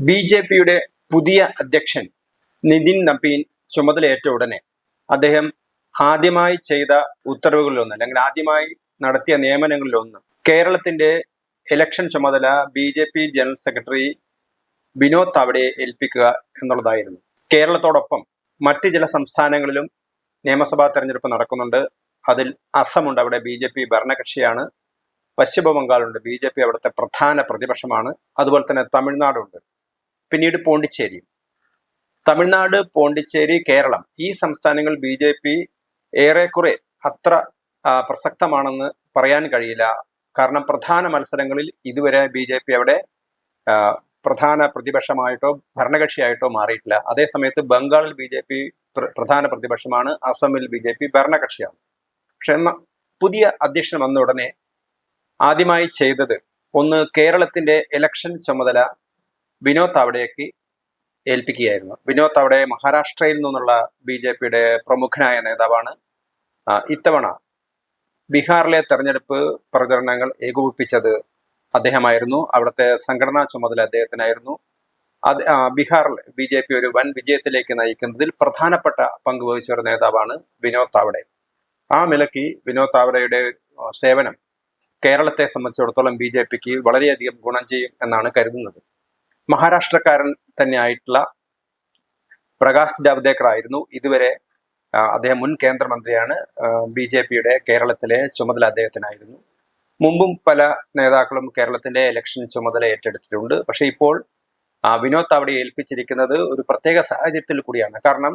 B J പിയുടെ പുതിയ അധ്യക്ഷൻ നിതിൻ നബീൻ ചുമതലയേറ്റ ഉടനെ അദ്ദേഹം ആദ്യമായി ചെയ്ത ഉത്തരവുകളിലൊന്ന് അല്ലെങ്കിൽ ആദ്യമായി നടത്തിയ നിയമനങ്ങളിലൊന്ന്. കേരളത്തിന്റെ ഇലക്ഷൻ ചുമതല B J P general secretary Vinod താവഡയെ ഏൽപ്പിക്കുക എന്നുള്ളതായിരുന്നു. കേരളത്തോടൊപ്പം മറ്റ് ചില സംസ്ഥാനങ്ങളിലും നിയമസഭാ തെരഞ്ഞെടുപ്പ് നടക്കുന്നുണ്ട്. അതിൽ അസമുണ്ട്. അവിടെ ബി ജെ പി ഭരണകക്ഷിയാണ്. പശ്ചിമ ബംഗാളുണ്ട് ബി ജെ പി അവിടുത്തെ പ്രധാന പ്രതിപക്ഷമാണ്. അതുപോലെ തന്നെ തമിഴ്നാടുണ്ട്. പിന്നീട് പോണ്ടിച്ചേരി. തമിഴ്നാട് പോണ്ടിച്ചേരി കേരളം. ഈ സംസ്ഥാനങ്ങൾ ബി ജെ പി ഏറെക്കുറെ അത്ര പ്രസക്തമാണെന്ന് പറയാൻ കഴിയില്ല. കാരണം പ്രധാന മത്സരങ്ങളിൽ ഇതുവരെ ബി ജെ പി അവിടെ പ്രധാന പ്രതിപക്ഷമായിട്ടോ ഭരണകക്ഷിയായിട്ടോ മാറിയിട്ടില്ല. അതേസമയത്ത് ബംഗാളിൽ ബി ജെ പി പ്രധാന പ്രതിപക്ഷമാണ്. അസമിൽ ബി ജെ പി ഭരണകക്ഷിയാണ്. പക്ഷെ എന്നാൽ പുതിയ അധ്യക്ഷൻ വന്ന ഉടനെ ആദ്യമായി ചെയ്തത് ഒന്ന് കേരളത്തിന്റെ ഇലക്ഷൻ ചുമതല വിനോദ് തവടയ്ക്ക് ഏൽപ്പിക്കുകയായിരുന്നു. വിനോദ് തവടയെ മഹാരാഷ്ട്രയിൽ നിന്നുള്ള ബി ജെ പിയുടെ പ്രമുഖനായ നേതാവാണ്. ഇത്തവണ ബീഹാറിലെ തെരഞ്ഞെടുപ്പ് പ്രചരണങ്ങൾ ഏകോപിപ്പിച്ചത് അദ്ദേഹമായിരുന്നു. അവിടുത്തെ സംഘടനാ ചുമതല അദ്ദേഹത്തിനായിരുന്നു. അത് ബീഹാറിൽ ബി ജെ പി ഒരു വൻ വിജയത്തിലേക്ക് നയിക്കുന്നതിൽ പ്രധാനപ്പെട്ട പങ്ക് വഹിച്ച ഒരു നേതാവാണ് വിനോദ് താവടെ. ആ നിലയ്ക്ക് വിനോദ് താവഡയുടെ സേവനം കേരളത്തെ സംബന്ധിച്ചിടത്തോളം ബി ജെ പിക്ക് വളരെയധികം ഗുണം ചെയ്യും എന്നാണ് കരുതുന്നത്. മഹാരാഷ്ട്രക്കാരൻ തന്നെയായിട്ടുള്ള പ്രകാശ് ജാവ്ദേക്കർ ആയിരുന്നു ഇതുവരെ അദ്ദേഹം മുൻ കേന്ദ്രമന്ത്രിയാണ്. ബി ജെ പിയുടെ കേരളത്തിലെ ചുമതല അദ്ദേഹത്തിനായിരുന്നു. മുമ്പും പല നേതാക്കളും കേരളത്തിന്റെ ഇലക്ഷൻ ചുമതല ഏറ്റെടുത്തിട്ടുണ്ട്. പക്ഷെ ഇപ്പോൾ വിനോദ് അവിടെ ഏൽപ്പിച്ചിരിക്കുന്നത് ഒരു പ്രത്യേക സാഹചര്യത്തിൽ കൂടിയാണ്. കാരണം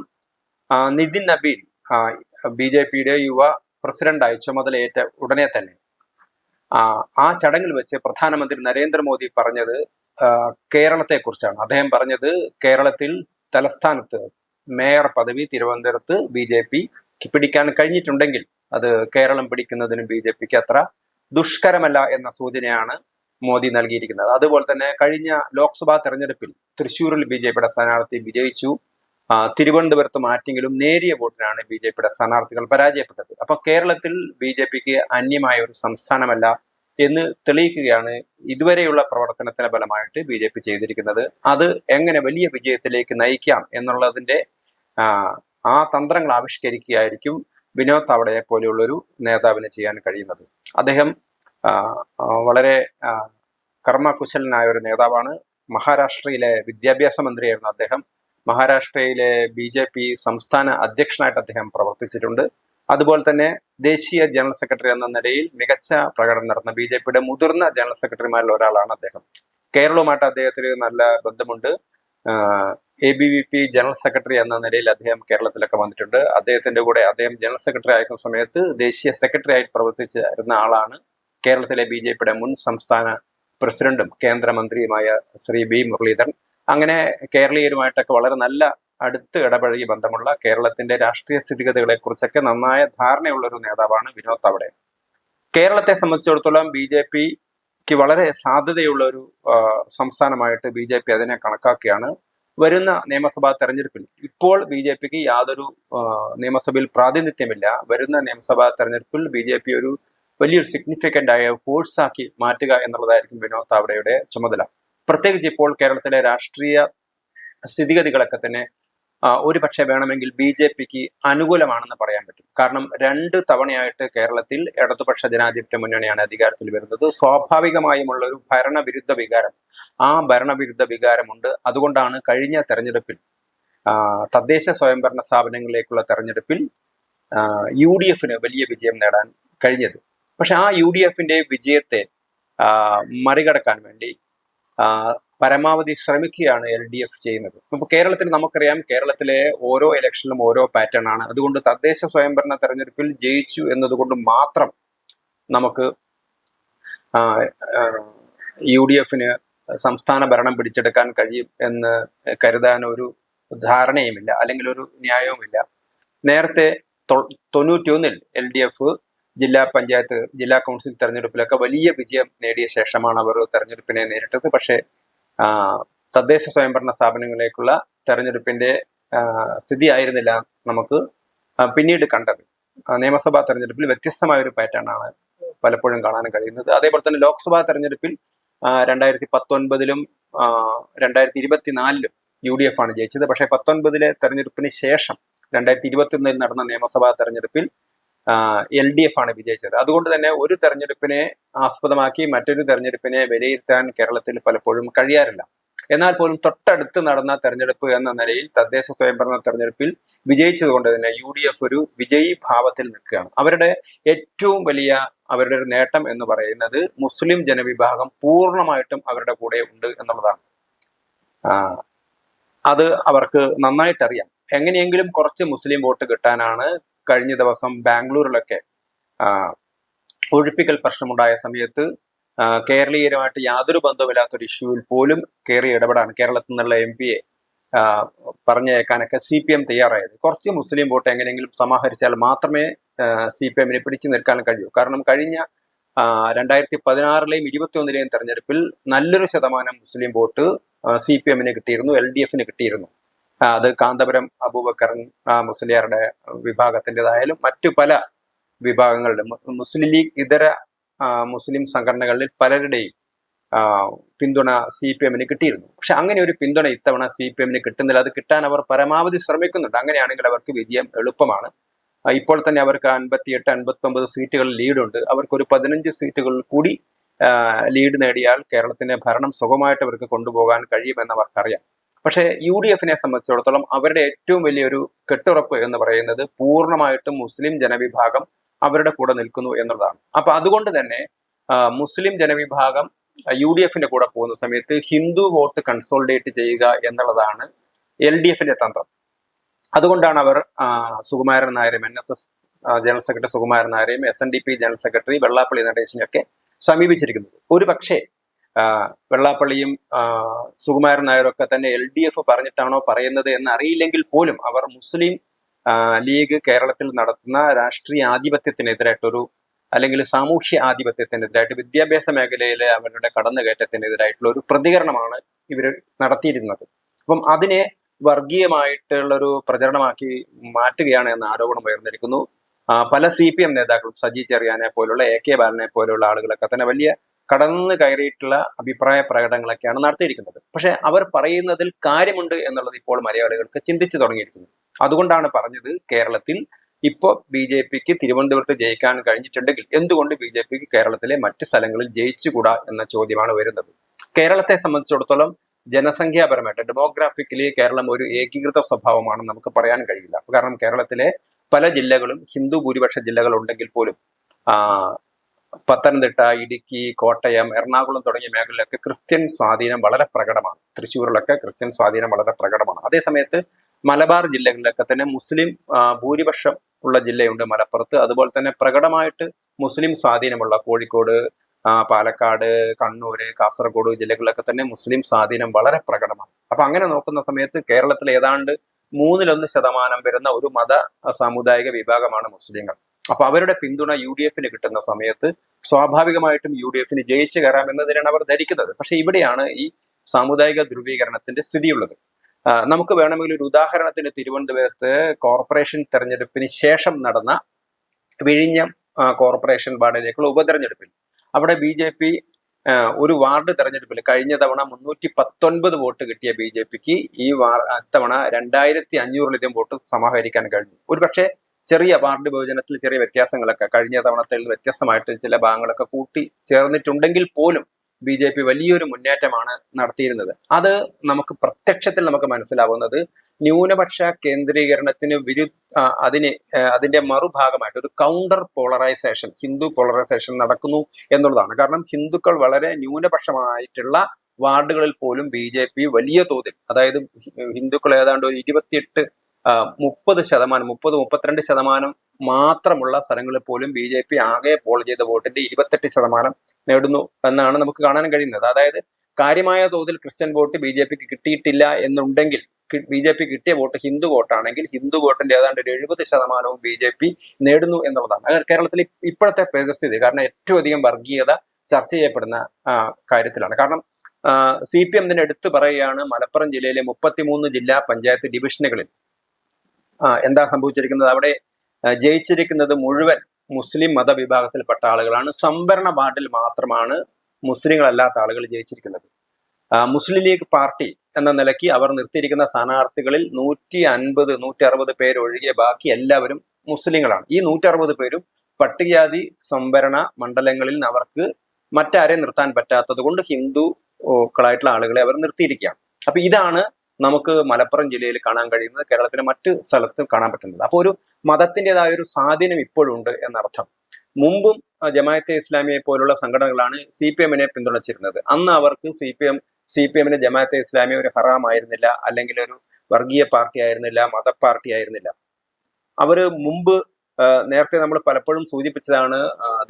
നിതിൻ നബീൻ ബി ജെ പിയുടെ യുവ പ്രസിഡന്റായി ചുമതലയേറ്റ ഉടനെ തന്നെ. ആ, ചടങ്ങിൽ വെച്ച് പ്രധാനമന്ത്രി നരേന്ദ്രമോദി പറഞ്ഞത് കേരളത്തെക്കുറിച്ചാണ്. അദ്ദേഹം പറഞ്ഞത് കേരളത്തിൽ തലസ്ഥാനത്ത് മേയർ പദവി തിരുവനന്തപുരത്ത് ബി ജെ പിക്ക് പിടിക്കാൻ കഴിഞ്ഞിട്ടുണ്ടെങ്കിൽ അത് കേരളം പിടിക്കുന്നതിനും ബി ജെ പിക്ക് അത്ര ദുഷ്കരമല്ല എന്ന സൂചനയാണ് മോദി നൽകിയിരിക്കുന്നത്. അതുപോലെ തന്നെ കഴിഞ്ഞ ലോക്സഭാ തെരഞ്ഞെടുപ്പിൽ തൃശൂരിൽ ബി ജെ പിയുടെ സ്ഥാനാർത്ഥി വിജയിച്ചു. തിരുവനന്തപുരത്ത് മാറ്റിയെങ്കിലും നേരിയ വോട്ടിനാണ് ബി ജെ പിയുടെ സ്ഥാനാർത്ഥികൾ പരാജയപ്പെട്ടത്. അപ്പൊ കേരളത്തിൽ ബി ജെ പിക്ക് അന്യമായ ഒരു സംസ്ഥാനമല്ല എന്ന് തെളിയിക്കുകയാണ് ഇതുവരെയുള്ള പ്രവർത്തനത്തിന്റെ ഫലമായിട്ട് ബി ജെ പി ചെയ്തിരിക്കുന്നത്. അത് എങ്ങനെ വലിയ വിജയത്തിലേക്ക് നയിക്കാം എന്നുള്ളതിന്റെ ആ, തന്ത്രങ്ങൾ ആവിഷ്കരിക്കുകയായിരിക്കും വിനോദ് താവടയെ പോലെയുള്ളൊരു നേതാവിന് ചെയ്യാൻ കഴിയുന്നത്. അദ്ദേഹം വളരെ കർമ്മകുശലനായ ഒരു നേതാവാണ്. മഹാരാഷ്ട്രയിലെ വിദ്യാഭ്യാസ മന്ത്രിയായിരുന്നു അദ്ദേഹം. മഹാരാഷ്ട്രയിലെ ബി സംസ്ഥാന അധ്യക്ഷനായിട്ട് അദ്ദേഹം പ്രവർത്തിച്ചിട്ടുണ്ട്. അതുപോലെ തന്നെ ദേശീയ ജനറൽ സെക്രട്ടറി എന്ന നിലയിൽ മികച്ച പ്രകടനം നടന്ന ബി ജെ പിയുടെ മുതിർന്ന ജനറൽ സെക്രട്ടറിമാരിൽ ഒരാളാണ് അദ്ദേഹം. കേരളവുമായിട്ട് അദ്ദേഹത്തിന് നല്ല ബന്ധമുണ്ട്. A B V P general secretary എന്ന നിലയിൽ അദ്ദേഹം കേരളത്തിലൊക്കെ വന്നിട്ടുണ്ട്. അദ്ദേഹത്തിന്റെ കൂടെ അദ്ദേഹം ജനറൽ സെക്രട്ടറി ആയിരുന്ന സമയത്ത് ദേശീയ സെക്രട്ടറി ആയിട്ട് പ്രവർത്തിച്ചിരുന്ന ആളാണ് കേരളത്തിലെ ബി ജെ പിയുടെ മുൻ സംസ്ഥാന പ്രസിഡന്റും കേന്ദ്രമന്ത്രിയുമായ ശ്രീ ബി മുരളീധരൻ. അങ്ങനെ കേരളീയരുമായിട്ടൊക്കെ വളരെ നല്ല അടുത്ത് ഇടപഴകി ബന്ധമുള്ള കേരളത്തിന്റെ രാഷ്ട്രീയ സ്ഥിതിഗതികളെ കുറിച്ചൊക്കെ നന്നായ ധാരണയുള്ള ഒരു നേതാവാണ് വിനോദ് താവടെ. കേരളത്തെ സംബന്ധിച്ചിടത്തോളം ബി ജെ പിക്ക് വളരെ സാധ്യതയുള്ള ഒരു സംസ്ഥാനമായിട്ട് ബി ജെ പി അതിനെ കണക്കാക്കിയാണ്. വരുന്ന നിയമസഭാ തെരഞ്ഞെടുപ്പിൽ ഇപ്പോൾ ബി ജെ പിക്ക് യാതൊരു നിയമസഭയിൽ പ്രാതിനിധ്യമില്ല. വരുന്ന നിയമസഭാ തെരഞ്ഞെടുപ്പിൽ ബി ജെ പി ഒരു വലിയൊരു സിഗ്നിഫിക്കന്റ് ആയ ഫോഴ്സ് ആക്കി മാറ്റുക എന്നുള്ളതായിരിക്കും വിനോദ് താവടയുടെ ചുമതല. പ്രത്യേകിച്ച് ഇപ്പോൾ കേരളത്തിലെ രാഷ്ട്രീയ സ്ഥിതിഗതികളൊക്കെ തന്നെ ഒരു പക്ഷേ വേണമെങ്കിൽ ബി ജെ പിക്ക് അനുകൂലമാണെന്ന് പറയാൻ പറ്റും. കാരണം രണ്ട് തവണയായിട്ട് കേരളത്തിൽ ഇടതുപക്ഷ ജനാധിപത്യ മുന്നണിയാണ് അധികാരത്തിൽ വരുന്നത്. സ്വാഭാവികമായുമുള്ള ഒരു ഭരണവിരുദ്ധ വികാരം. ആ ഭരണവിരുദ്ധ വികാരമുണ്ട്. അതുകൊണ്ടാണ് കഴിഞ്ഞ തെരഞ്ഞെടുപ്പിൽ തദ്ദേശ സ്വയംഭരണ സ്ഥാപനങ്ങളിലേക്കുള്ള തെരഞ്ഞെടുപ്പിൽ യു ഡി എഫിന് വലിയ വിജയം നേടാൻ കഴിഞ്ഞത്. പക്ഷെ ആ യു ഡി എഫിന്റെ വിജയത്തെ മറികടക്കാൻ വേണ്ടി പരമാവധി ശ്രമിക്കുകയാണ് എൽ ഡി എഫ് ചെയ്യുന്നത്. ഇപ്പൊ കേരളത്തിൽ നമുക്കറിയാം കേരളത്തിലെ ഓരോ ഇലക്ഷനിലും ഓരോ പാറ്റേൺ ആണ്. അതുകൊണ്ട് തദ്ദേശ സ്വയംഭരണ തെരഞ്ഞെടുപ്പിൽ ജയിച്ചു എന്നതുകൊണ്ട് മാത്രം നമുക്ക് യു ഡി എഫിന് സംസ്ഥാന ഭരണം പിടിച്ചെടുക്കാൻ കഴിയും എന്ന് കരുതാൻ ഒരു ധാരണയുമില്ല അല്ലെങ്കിൽ ഒരു ന്യായവുമില്ല. നേരത്തെ തൊണ്ണൂറ്റിയൊന്നിൽ എൽ ഡി എഫ് ജില്ലാ പഞ്ചായത്ത് ജില്ലാ കൗൺസിൽ തെരഞ്ഞെടുപ്പിലൊക്കെ വലിയ വിജയം നേടിയ ശേഷമാണ് അവർ തെരഞ്ഞെടുപ്പിനെ നേരിട്ടത്. പക്ഷേ തദ്ദേശ സ്വയംഭരണ സ്ഥാപനങ്ങളിലേക്കുള്ള തെരഞ്ഞെടുപ്പിന്റെ സ്ഥിതി ആയിരുന്നില്ല നമുക്ക് പിന്നീട് കണ്ടത്. നിയമസഭാ തെരഞ്ഞെടുപ്പിൽ വ്യത്യസ്തമായ ഒരു പാറ്റേൺ ആണ് പലപ്പോഴും കാണാൻ കഴിയുന്നത്. അതേപോലെ തന്നെ ലോക്സഭാ തെരഞ്ഞെടുപ്പിൽ രണ്ടായിരത്തി പത്തൊൻപതിലും രണ്ടായിരത്തി ഇരുപത്തിനാലിലും യു ഡി എഫ് ആണ് ജയിച്ചത്. പക്ഷേ പത്തൊൻപതിലെ തെരഞ്ഞെടുപ്പിന് ശേഷം രണ്ടായിരത്തി ഇരുപത്തി ഒന്നിൽ നടന്ന നിയമസഭാ തെരഞ്ഞെടുപ്പിൽ എൽ ഡി എഫ് ആണ് വിജയിച്ചത്. അതുകൊണ്ട് തന്നെ ഒരു തെരഞ്ഞെടുപ്പിനെ ആസ്പദമാക്കി മറ്റൊരു തെരഞ്ഞെടുപ്പിനെ വിലയിരുത്താൻ കേരളത്തിൽ പലപ്പോഴും കഴിയാറില്ല. എന്നാൽ പോലും തൊട്ടടുത്ത് നടന്ന തെരഞ്ഞെടുപ്പ് എന്ന നിലയിൽ തദ്ദേശ സ്വയംഭരണ തെരഞ്ഞെടുപ്പിൽ വിജയിച്ചതുകൊണ്ട് തന്നെ യു ഡി എഫ് ഒരു വിജയി ഭാവത്തിൽ നിൽക്കുകയാണ്. അവരുടെ ഏറ്റവും വലിയ അവരുടെ ഒരു നേട്ടം എന്ന് പറയുന്നത് മുസ്ലിം ജനവിഭാഗം പൂർണമായിട്ടും അവരുടെ കൂടെ ഉണ്ട് എന്നുള്ളതാണ്. അത് അവർക്ക് നന്നായിട്ട് അറിയാം എങ്ങനെയെങ്കിലും കുറച്ച് മുസ്ലിം വോട്ട് കിട്ടാനാണ് കഴിഞ്ഞ ദിവസം ബാംഗ്ലൂരിലൊക്കെ ഒഴിപ്പിക്കൽ പ്രശ്നമുണ്ടായ സമയത്ത് കേരളീയരുമായിട്ട് യാതൊരു ബന്ധവുമില്ലാത്തൊരു ഇഷ്യൂവിൽ പോലും കയറി ഇടപെടാൻ കേരളത്തിൽ നിന്നുള്ള എം പിയെ പറഞ്ഞേക്കാനൊക്കെ സി പി എം തയ്യാറായത്. കുറച്ച് മുസ്ലിം വോട്ട് എങ്ങനെയെങ്കിലും സമാഹരിച്ചാൽ മാത്രമേ സി പി എമ്മിനെ പിടിച്ചു നിൽക്കാൻ കഴിയൂ. കാരണം കഴിഞ്ഞ രണ്ടായിരത്തി പതിനാറിലെയും ഇരുപത്തി ഒന്നിലെയും തെരഞ്ഞെടുപ്പിൽ നല്ലൊരു ശതമാനം മുസ്ലിം വോട്ട് സി പി എമ്മിന് കിട്ടിയിരുന്നു എൽ ഡി എഫിന് കിട്ടിയിരുന്നു. അത് കാന്തപുരം അബൂബക്കർ മുസ്ലിയാരുടെ വിഭാഗത്തിന്റെതായാലും മറ്റു പല വിഭാഗങ്ങളുടെ മുസ്ലിം ലീഗ് ഇതര മുസ്ലിം സംഘടനകളിൽ പലരുടെയും പിന്തുണ സി പി എമ്മിന് കിട്ടിയിരുന്നു. പക്ഷെ അങ്ങനെ ഒരു പിന്തുണ ഇത്തവണ സി പി എമ്മിന് കിട്ടുന്നില്ല. അത് കിട്ടാൻ അവർ പരമാവധി ശ്രമിക്കുന്നുണ്ട്. അങ്ങനെയാണെങ്കിൽ അവർക്ക് വിജയം എളുപ്പമാണ്. ഇപ്പോൾ തന്നെ അവർക്ക് അൻപത്തിയെട്ട് അൻപത്തി ഒമ്പത് സീറ്റുകളിൽ ലീഡുണ്ട്. അവർക്ക് ഒരു പതിനഞ്ച് സീറ്റുകളിൽ കൂടി ലീഡ് നേടിയാൽ കേരളത്തിന്റെ ഭരണം സുഖമായിട്ട് അവർക്ക് കൊണ്ടുപോകാൻ കഴിയുമെന്ന് അവർക്കറിയാം. പക്ഷേ യു ഡി എഫിനെ സംബന്ധിച്ചിടത്തോളം അവരുടെ ഏറ്റവും വലിയൊരു കെട്ടുറപ്പ് എന്ന് പറയുന്നത് പൂർണമായിട്ടും മുസ്ലിം ജനവിഭാഗം അവരുടെ കൂടെ നിൽക്കുന്നു എന്നുള്ളതാണ്. അപ്പൊ അതുകൊണ്ട് തന്നെ മുസ്ലിം ജനവിഭാഗം യു ഡി എഫിന്റെ കൂടെ പോകുന്ന സമയത്ത് ഹിന്ദു വോട്ട് കൺസോളിഡേറ്റ് ചെയ്യുക എന്നുള്ളതാണ് എൽ ഡി എഫിന്റെ തന്ത്രം. അതുകൊണ്ടാണ് അവർ സുകുമാരൻ നായരും N S S general secretary Sukumaran നായരെയും S N D P general secretary Vellappally നടേശനെയൊക്കെ സമീപിച്ചിരിക്കുന്നത്. ഒരു പക്ഷേ വെള്ളാപ്പള്ളിയും സുകുമാരൻ നായരൊക്കെ തന്നെ എൽ ഡി എഫ് പറഞ്ഞിട്ടാണോ പറയുന്നത് എന്ന് അറിയില്ലെങ്കിൽ പോലും അവർ മുസ്ലിം ലീഗ് കേരളത്തിൽ നടത്തുന്ന രാഷ്ട്രീയ ആധിപത്യത്തിനെതിരായിട്ടൊരു അല്ലെങ്കിൽ സാമൂഹ്യ ആധിപത്യത്തിനെതിരായിട്ട് വിദ്യാഭ്യാസ മേഖലയിലെ അവരുടെ കടന്നുകയറ്റത്തിനെതിരായിട്ടുള്ള ഒരു പ്രതികരണമാണ് ഇവർ നടത്തിയിരുന്നത്. അപ്പം അതിനെ വർഗീയമായിട്ടുള്ളൊരു പ്രചരണമാക്കി മാറ്റുകയാണ് എന്ന ആരോപണം ഉയർന്നിരിക്കുന്നു. പല സി പി എം നേതാക്കളും സജി ചെറിയാനെ പോലുള്ള എ കെ ബാലനെ പോലുള്ള ആളുകളൊക്കെ തന്നെ വലിയ കടന്നു കയറിയിട്ടുള്ള അഭിപ്രായ പ്രകടനങ്ങളൊക്കെയാണ് നടത്തിയിരിക്കുന്നത്. പക്ഷെ അവർ പറയുന്നതിൽ കാര്യമുണ്ട് എന്നുള്ളത് ഇപ്പോൾ മലയാളികൾക്ക് ചിന്തിച്ചു തുടങ്ങിയിരിക്കുന്നു. അതുകൊണ്ടാണ് പറഞ്ഞത് കേരളത്തിൽ ഇപ്പോൾ ബി ജെ പിക്ക് തിരുവനന്തപുരത്ത് ജയിക്കാൻ കഴിഞ്ഞിട്ടുണ്ടെങ്കിൽ എന്തുകൊണ്ട് ബി ജെ പിക്ക് കേരളത്തിലെ മറ്റ് സ്ഥലങ്ങളിൽ ജയിച്ചുകൂടാ എന്ന ചോദ്യമാണ് വരുന്നത്? കേരളത്തെ സംബന്ധിച്ചിടത്തോളം ജനസംഖ്യാപരമായിട്ട് ഡെമോഗ്രാഫിക്കലി കേരളം ഒരു ഏകീകൃത സ്വഭാവമാണെന്ന് നമുക്ക് പറയാൻ കഴിയില്ല. കാരണം കേരളത്തിലെ പല ജില്ലകളും ഹിന്ദു ഭൂരിപക്ഷ ജില്ലകൾ ഉണ്ടെങ്കിൽ പോലും പത്തനംതിട്ട ഇടുക്കി കോട്ടയം എറണാകുളം തുടങ്ങിയ മേഖലയിലൊക്കെ ക്രിസ്ത്യൻ സ്വാധീനം വളരെ പ്രകടമാണ്. തൃശ്ശൂരിലൊക്കെ ക്രിസ്ത്യൻ സ്വാധീനം വളരെ പ്രകടമാണ്. അതേസമയത്ത് മലബാർ ജില്ലകളിലൊക്കെ തന്നെ മുസ്ലിം ഭൂരിപക്ഷം ഉള്ള ജില്ലയുണ്ട് മലപ്പുറത്ത്. അതുപോലെ തന്നെ പ്രകടമായിട്ട് മുസ്ലിം സ്വാധീനമുള്ള കോഴിക്കോട് പാലക്കാട് കണ്ണൂര് കാസർഗോഡ് ജില്ലകളിലൊക്കെ തന്നെ മുസ്ലിം സ്വാധീനം വളരെ പ്രകടമാണ്. അപ്പൊ അങ്ങനെ നോക്കുന്ന സമയത്ത് കേരളത്തിൽ ഏതാണ്ട് മൂന്നിലൊന്ന് ശതമാനം വരുന്ന ഒരു മത സാമുദായിക വിഭാഗമാണ് മുസ്ലിങ്ങൾ. അപ്പൊ അവരുടെ പിന്തുണ യു ഡി എഫിന് കിട്ടുന്ന സമയത്ത് സ്വാഭാവികമായിട്ടും യു ഡി എഫിന് ജയിച്ചു കയറാം എന്നതിനാണ് അവർ ധരിക്കുന്നത്. പക്ഷെ ഇവിടെയാണ് ഈ സാമുദായിക ധ്രുവീകരണത്തിന്റെ സ്ഥിതിയുള്ളത്. നമുക്ക് വേണമെങ്കിൽ ഒരു ഉദാഹരണത്തിന് തിരുവനന്തപുരത്ത് കോർപ്പറേഷൻ തെരഞ്ഞെടുപ്പിന് ശേഷം നടന്ന വിഴിഞ്ഞം കോർപ്പറേഷൻ വാർഡിലേക്കുള്ള ഉപതെരഞ്ഞെടുപ്പിൽ അവിടെ ബി ജെ പി ഒരു വാർഡ് തെരഞ്ഞെടുപ്പിൽ കഴിഞ്ഞ തവണ മുന്നൂറ്റി പത്തൊൻപത് വോട്ട് കിട്ടിയ ബി ജെ പിക്ക് ഈ വാർ തവണ രണ്ടായിരത്തി അഞ്ഞൂറിലധികം വോട്ട് സമാഹരിക്കാൻ കഴിഞ്ഞു. ഒരുപക്ഷെ ചെറിയ വാർഡ് വിഭജനത്തിൽ ചെറിയ വ്യത്യാസങ്ങളൊക്കെ കഴിഞ്ഞ തവണത്തിൽ വ്യത്യസ്തമായിട്ട് ചില ഭാഗങ്ങളൊക്കെ കൂട്ടി ചേർന്നിട്ടുണ്ടെങ്കിൽ പോലും ബി ജെ പി വലിയൊരു മുന്നേറ്റമാണ് നടത്തിയിരുന്നത്. അത് നമുക്ക് പ്രത്യക്ഷത്തിൽ നമുക്ക് മനസ്സിലാവുന്നത് ന്യൂനപക്ഷ കേന്ദ്രീകരണത്തിന് വിരു അതിന് അതിന്റെ മറുഭാഗമായിട്ട് ഒരു കൗണ്ടർ പോളറൈസേഷൻ ഹിന്ദു പോളറൈസേഷൻ നടക്കുന്നു എന്നുള്ളതാണ്. കാരണം ഹിന്ദുക്കൾ വളരെ ന്യൂനപക്ഷമായിട്ടുള്ള വാർഡുകളിൽ പോലും ബി വലിയ തോതിൽ അതായത് ഹിന്ദുക്കൾ ഏതാണ്ട് ഒരു ഇരുപത്തിയെട്ട് മുപ്പത് ശതമാനം മുപ്പത് മുപ്പത്തിരണ്ട് ശതമാനം മാത്രമുള്ള സ്ഥലങ്ങളിൽ പോലും ബി ജെ പി ആകെ പോൾ ചെയ്ത വോട്ടിന്റെ ഇരുപത്തെട്ട് ശതമാനം നേടുന്നു എന്നാണ് നമുക്ക് കാണാൻ കഴിയുന്നത്. അതായത് കാര്യമായ തോതിൽ ക്രിസ്ത്യൻ വോട്ട് ബി ജെ പിക്ക് കിട്ടിയിട്ടില്ല എന്നുണ്ടെങ്കിൽ ബി ജെ പി കിട്ടിയ വോട്ട് ഹിന്ദു വോട്ടാണെങ്കിൽ ഹിന്ദു വോട്ടിന്റെ ഏതാണ്ട് ഒരു എഴുപത് ശതമാനവും ബി ജെ പി നേടുന്നു എന്നുള്ളതാണ്. കേരളത്തിൽ ഇപ്പോഴത്തെ പരിസ്ഥിതി കാരണം ഏറ്റവും അധികം വർഗീയത ചർച്ച ചെയ്യപ്പെടുന്ന കാര്യത്തിലാണ്. കാരണം സി പി എം തന്നെ എടുത്തു പറയുകയാണ് മലപ്പുറം ജില്ലയിലെ മുപ്പത്തിമൂന്ന് ജില്ലാ പഞ്ചായത്ത് ഡിവിഷനുകളിൽ എന്താ സംഭവിച്ചിരിക്കുന്നത്? അവിടെ ജയിച്ചിരിക്കുന്നത് മുഴുവൻ മുസ്ലിം മതവിഭാഗത്തിൽപ്പെട്ട ആളുകളാണ്. സംവരണ വാർഡിൽ മാത്രമാണ് മുസ്ലിങ്ങളല്ലാത്ത ആളുകൾ ജയിച്ചിരിക്കുന്നത്. മുസ്ലിം ലീഗ് പാർട്ടി എന്ന നിലയ്ക്ക് അവർ നിർത്തിയിരിക്കുന്ന സ്ഥാനാർത്ഥികളിൽ നൂറ്റി അൻപത് നൂറ്റി അറുപത് പേരൊഴികെ ബാക്കി എല്ലാവരും മുസ്ലിങ്ങളാണ്. ഈ നൂറ്റി അറുപത് പേരും പട്ടികജാതി സംവരണ മണ്ഡലങ്ങളിൽ നിന്ന് അവർക്ക് മറ്റാരെയും നിർത്താൻ പറ്റാത്തത് കൊണ്ട് ഹിന്ദുക്കളായിട്ടുള്ള ആളുകളെ അവർ നിർത്തിയിരിക്കുകയാണ്. അപ്പൊ ഇതാണ് നമുക്ക് മലപ്പുറം ജില്ലയിൽ കാണാൻ കഴിയുന്നത് കേരളത്തിലെ മറ്റ് സ്ഥലത്ത് കാണാൻ പറ്റുന്നത്. അപ്പോൾ ഒരു മതത്തിന്റെതായ ഒരു സ്വാധീനം ഇപ്പോഴുണ്ട് എന്നർത്ഥം. മുമ്പും ജമായത്തെ ഇസ്ലാമിയെ പോലുള്ള സംഘടനകളാണ് സി പി എമ്മിനെ പിന്തുണച്ചിരുന്നത്. അന്ന് അവർക്ക് C P M C P എമ്മിന് ജമാഅത്തെ ഇസ്ലാമി ഒരു ഹറാമായിരുന്നില്ല അല്ലെങ്കിൽ ഒരു വർഗീയ പാർട്ടി ആയിരുന്നില്ല മത പാർട്ടി ആയിരുന്നില്ല. അവർ മുമ്പ് നേരത്തെ നമ്മൾ പലപ്പോഴും സൂചിപ്പിച്ചതാണ്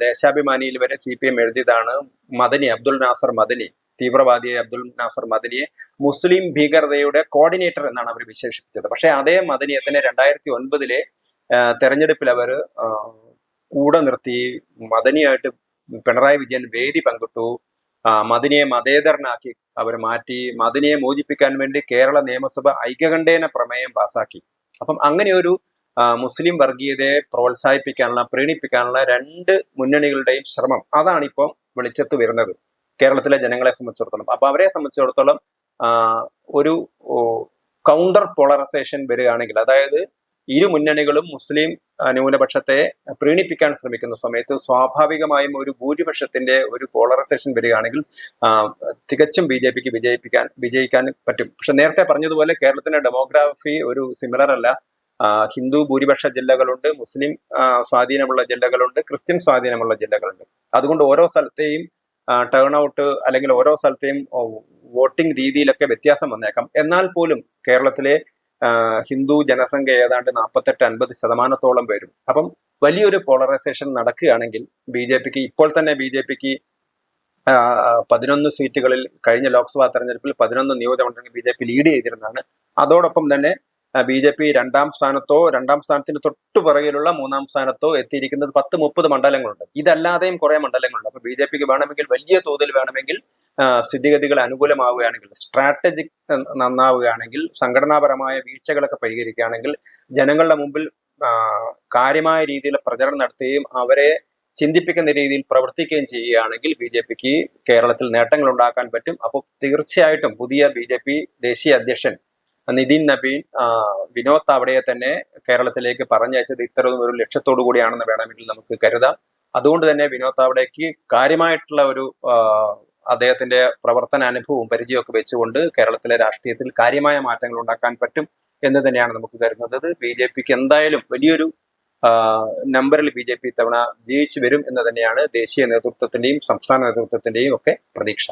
ദേശാഭിമാനിയിൽ വരെ സി പി എം എഴുതിയതാണ് മദനി അബ്ദുൽ നാസർ മദനി. തീവ്രവാദിയെ അബ്ദുൽ നാസർ മദനിയെ മുസ്ലിം ഭീകരതയുടെ കോർഡിനേറ്റർ എന്നാണ് അവർ വിശേഷിപ്പിച്ചത്. പക്ഷേ അതേ മദനിയെ തന്നെ രണ്ടായിരത്തി ഒൻപതിലെ തെരഞ്ഞെടുപ്പിൽ അവർ കൂടെ നിർത്തി മദനിയായിട്ട് പിണറായി വിജയൻ വേദി പങ്കിട്ടു. മദനിയെ മതേതരനാക്കി അവർ മാറ്റി. മദനിയെ മോചിപ്പിക്കാൻ വേണ്ടി കേരള നിയമസഭ ഐക്യകണ്ഠേന പ്രമേയം പാസാക്കി. അപ്പം അങ്ങനെ ഒരു മുസ്ലിം വർഗീയതയെ പ്രോത്സാഹിപ്പിക്കാനുള്ള പ്രീണിപ്പിക്കാനുള്ള രണ്ട് മുന്നണികളുടെയും ശ്രമം. അതാണ് ഇപ്പം വെളിച്ചത്ത് വരുന്നത്. കേരളത്തിലെ ജനങ്ങളെ സംബന്ധിച്ചിടത്തോളം. അപ്പൊ അവരെ സംബന്ധിച്ചിടത്തോളം ഒരു കൗണ്ടർ പോളറൈസേഷൻ വരികയാണെങ്കിൽ അതായത് ഇരു മുന്നണികളും മുസ്ലിം ന്യൂനപക്ഷത്തെ പ്രീണിപ്പിക്കാൻ ശ്രമിക്കുന്ന സമയത്ത് സ്വാഭാവികമായും ഒരു ഭൂരിപക്ഷത്തിന്റെ ഒരു പോളറൈസേഷൻ വരികയാണെങ്കിൽ തികച്ചും ബി ജെ പിക്ക് വിജയിപ്പിക്കാൻ വിജയിക്കാൻ പറ്റും. പക്ഷെ നേരത്തെ പറഞ്ഞതുപോലെ കേരളത്തിന്റെ ഡെമോഗ്രാഫി ഒരു സിമിലർ അല്ല. ഹിന്ദു ഭൂരിപക്ഷ ജില്ലകളുണ്ട് മുസ്ലിം സ്വാധീനമുള്ള ജില്ലകളുണ്ട് ക്രിസ്ത്യൻ സ്വാധീനമുള്ള ജില്ലകളുണ്ട്. അതുകൊണ്ട് ഓരോ സ്ഥലത്തെയും ടേൺ ഔട്ട് അല്ലെങ്കിൽ ഓരോ സ്ഥലത്തെയും വോട്ടിംഗ് രീതിയിലൊക്കെ വ്യത്യാസം വന്നേക്കാം. എന്നാൽ പോലും കേരളത്തിലെ ഹിന്ദു ജനസംഖ്യ ഏതാണ്ട് നാൽപ്പത്തെട്ട് അൻപത് ശതമാനത്തോളം വരും. അപ്പം വലിയൊരു പോളറൈസേഷൻ നടക്കുകയാണെങ്കിൽ ബി ജെ പിക്ക് ഇപ്പോൾ തന്നെ ബി ജെ പിക്ക് പതിനൊന്ന് സീറ്റുകളിൽ കഴിഞ്ഞ ലോക്സഭാ തെരഞ്ഞെടുപ്പിൽ പതിനൊന്ന് നിയോജകമണ്ഡലങ്ങൾ ബി ജെ പി ലീഡ് ചെയ്തിരുന്നതാണ്. അതോടൊപ്പം തന്നെ ബി ജെ പി രണ്ടാം സ്ഥാനത്തോ രണ്ടാം സ്ഥാനത്തിന് തൊട്ടു പിറകിലുള്ള മൂന്നാം സ്ഥാനത്തോ എത്തിയിരിക്കുന്നത് പത്ത് മുപ്പത് മണ്ഡലങ്ങളുണ്ട്. ഇതല്ലാതെയും കുറെ മണ്ഡലങ്ങളുണ്ട്. അപ്പൊ ബി ജെ പിക്ക് വേണമെങ്കിൽ വലിയ തോതിൽ വേണമെങ്കിൽ സ്ഥിതിഗതികൾ അനുകൂലമാവുകയാണെങ്കിൽ സ്ട്രാറ്റജിക് നന്നാവുകയാണെങ്കിൽ സംഘടനാപരമായ വീഴ്ചകളൊക്കെ പരിഹരിക്കുകയാണെങ്കിൽ ജനങ്ങളുടെ മുമ്പിൽ കാര്യമായ രീതിയിൽ പ്രചരണം നടത്തുകയും അവരെ ചിന്തിപ്പിക്കുന്ന രീതിയിൽ പ്രവർത്തിക്കുകയും ചെയ്യുകയാണെങ്കിൽ ബി ജെ പിക്ക് കേരളത്തിൽ നേട്ടങ്ങൾ ഉണ്ടാക്കാൻ പറ്റും. അപ്പോൾ തീർച്ചയായിട്ടും പുതിയ ബി ജെ പി ദേശീയ അധ്യക്ഷൻ നിതിൻ നബീൻ വിനോദ് താവടയെ തന്നെ കേരളത്തിലേക്ക് പറഞ്ഞയച്ചത് ഇത്തരം ഒരു ലക്ഷ്യത്തോടു കൂടിയാണെന്ന് വേണമെങ്കിൽ നമുക്ക് കരുതാം. അതുകൊണ്ട് തന്നെ വിനോദ് താവടയ്ക്ക് കാര്യമായിട്ടുള്ള ഒരു അദ്ദേഹത്തിന്റെ പ്രവർത്തന അനുഭവവും പരിചയമൊക്കെ വെച്ചുകൊണ്ട് കേരളത്തിലെ രാഷ്ട്രീയത്തിൽ കാര്യമായ മാറ്റങ്ങൾ ഉണ്ടാക്കാൻ പറ്റും എന്ന് തന്നെയാണ് നമുക്ക് കരുതുന്നത്. ബി ജെ പിക്ക് എന്തായാലും വലിയൊരു നമ്പറിൽ ബി ജെ പി ഇത്തവണ ജയിച്ചു വരും എന്ന് തന്നെയാണ് ദേശീയ നേതൃത്വത്തിന്റെയും സംസ്ഥാന നേതൃത്വത്തിന്റെയും ഒക്കെ പ്രതീക്ഷ.